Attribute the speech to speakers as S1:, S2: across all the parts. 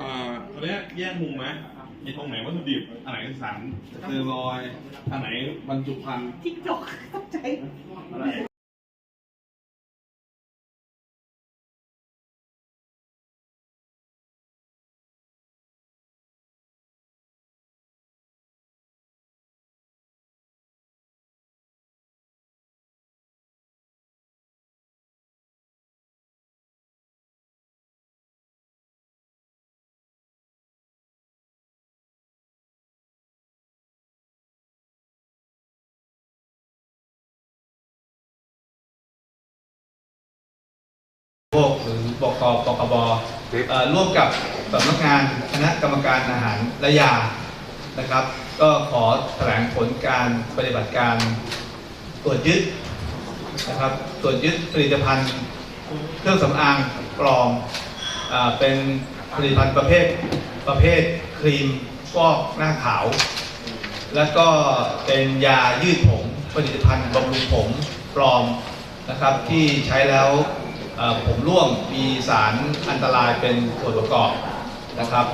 S1: อ่าตอนเนี้ยแยกมุมไหมไอ้ตรงไหนวัตถุดิบอันไหนสารสเตียรอยด์อันไหนบรรจุภัณฑ์
S2: จิ้งจกตกใจ
S3: พวกหรือบกปกบเอ่อร่วมกับสำนักงานคณะกรรมการอาหารและยานะครับ ก็ขอแถลงผลการปฏิบัติการตรวจยึดนะครับตรวจยึดผลิตภัณฑ์เครื่องสำอางปลอมอ่าเป็นผลิตภัณฑ์ประเภทประเภทครีมฟอกหน้าขาว แล้วก็เป็นยายืดผมผลิตภัณฑ์บำรุงผมปลอมนะครับที่ใช้แล้วเอ่อ ผมร่วงมีสารอันตรายเป็นส่วนประกอบนะครับ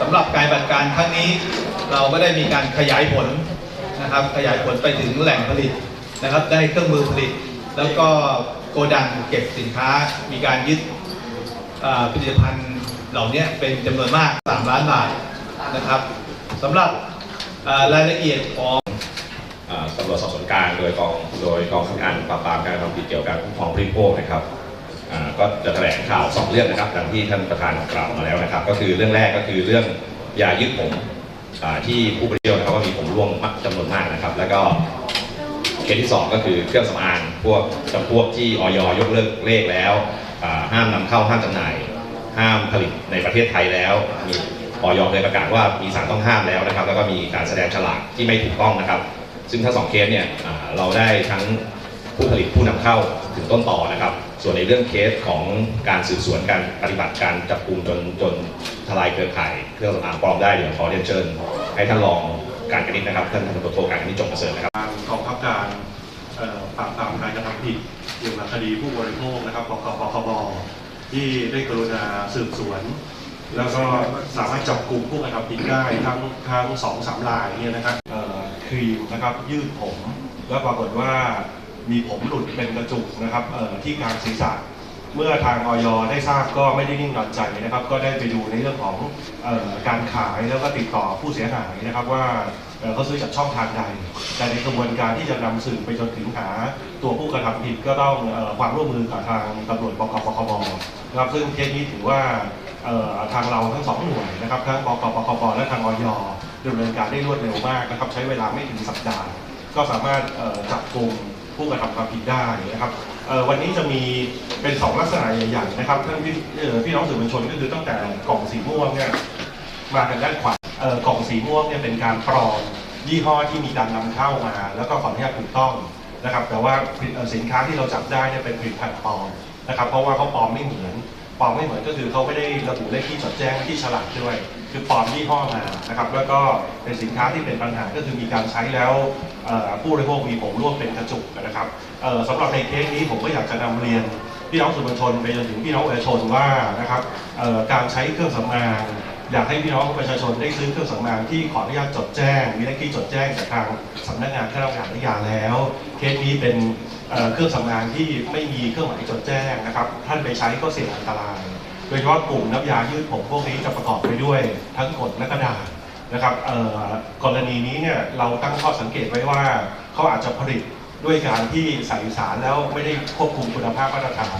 S3: สำหรับการบัติการครั้งนี้เราก็ได้มีการขยายผลนะครับ ขยายผลไปถึงแหล่งผลิตนะครับ ได้เครื่องมือผลิต แล้วก็โกดังเก็บสินค้ามีการยึดผลิตภัณฑ์เหล่านี้เป็นจำนวนมาก 3 ล้านบาทนะครับสำหรับรายละเอียดของ
S4: ตำรวจสอบสวนกลางโดยกองโดยกองข้การปราบปรามการทำผิดเกี่ยวกับการคุ้มครองผู้บริโภคนะครับอ่าก็จะแถลงข่าวสองเรื่องนะครับดังที่ท่านประธานกล่าวมาแล้วนะครับ ก็คือเรื่องแรกก็คือเรื่องยายืดผมอ่าที่ผู้บริโภคนะครับว่ามีผมร่วงมากจำนวนมากนะครับ แล้วก็เคสที่สองก็คือเครื่องสำอางพวกจำพวกที่ออยยกเลิกเลขแล้วอ่าห้ามนำเข้าห้ามจำหน่าย ห้ามผลิตในประเทศไทยแล้วมีออยเคยประกาศว่ามีสารต้องห้ามแล้วนะครับ แล้วก็มีการแสดงฉลากที่ไม่ถูกต้องนะครับ ซึ่งทั้งสองเคสเนี่ยเราได้ทั้งผู้ผลิตผู้นำเข้าถึงต้นต่อนะครับ ส่วนในเรื่องเคสของการสืบสวนการปฏิบัติการจับกลุ่มจนจนทลายเครือข่ายเครื่องสำอางปลอมได้เดี๋ยวขอเรียนเชิญ ให้ท่านรองการกนิษนะครับท่านพันตำรวจโทการกนิตจงประเสริฐนะครับ
S5: ทางกองบังการปราบปรามการกระทำผิดเกี่ยวกับคดีผู้บริโภคนะครับปคปคบที่ได้กรุณาสืบสวน แล้วก็สามารถจับกลุ่มผู้กระทำผิดได้ทั้งทั้งสองสามรายเนี่ยนะครับ ครีมนะครับยืดผม แล้วปรากฏว่ามีผมหลุดเป็นกระจุกนะครับที่กลางศีรษะเมื่อทางออยได้ทราบก็ไม่ได้นิ่งนอนใจนะครับ ก็ได้ไปดูในเรื่องของออการขายแล้วก็ติดต่อผู้เสียหายนะครับว่าเขาซื้อจากช่องทางใด แต่ในกระบวนการที่จะนำสื่อไปจนถึงหาตัวผู้กระทำผิดก็ต้องออความร่วมมือกับทางตำรวจปคปคบนะครับซึ่งเคสนี้ถือว่าทางเราทั้งสองหน่วยนะครับทั้งปคปคบและทางออย ดำเนินการได้รวดเร็วมากนะครับ ใช้เวลาไม่ถึงสัปดาห์ ก็สามารถจับกลุ่มผู้กระทำความผิดได้นะครับวันนี้จะมีเป็น 2 ลักษณะใหญ่ๆนะครับท่านพี่เอ่อพี่น้องสื่อมวลชนก็คือตั้งแต่กล่องสีม่วงเนี่ยมาทางด้านขวากล่องสีม่วงเนี่ยเป็นการปลอมยี่ห้อที่มีการนำเข้ามา แล้วก็ขออนุญาตถูกต้องนะครับ แต่ว่าสินค้าที่เราจับได้เนี่ยเป็นผลิตภัณฑ์ปลอมนะครับ เพราะว่าเขาปลอมไม่เหมือน ปลอมไม่เหมือนก็คือเขาไม่ได้ระบุเลขที่จดแจ้งที่ฉลากด้วย คือปลอมยี่ห้อมานะครับ แล้วก็เป็นสินค้าที่เป็นปัญหาก็คือมีการใช้แล้วผู้บริโภคมีผมร่วมเป็นกระจุกนะครับสำหรับในเคสนี้ผมก็อยากจะนำเรียนพี่น้องสื่อมวลชนไปจนถึงพี่น้องประชาชนว่านะครับการใช้เครื่องสำอาง อยากให้พี่น้องประชาชนได้ซื้อเครื่องสำอางที่ขออนุญาตจดแจ้ง มีเลขที่จดแจ้งจากทางสำนักงานคณะกรรมการนิยาแล้ว เคสนี้เป็นเครื่องสำอางที่ไม่มีเครื่องหมายจดแจ้งนะครับ ท่านไปใช้ก็เสี่ยงอันตราย โดยเฉพาะกลุ่มน้ำยายืดผมพวกนี้จะประกอบไปด้วยทั้งกรดและกระดาษนะครับกรณีนี้เนี่ยเราตั้งข้อสังเกตไว้ว่าเขาอาจจะผลิตด้วยการที่ใส่สารแล้วไม่ได้ควบคุมคุณภาพมาตรฐาน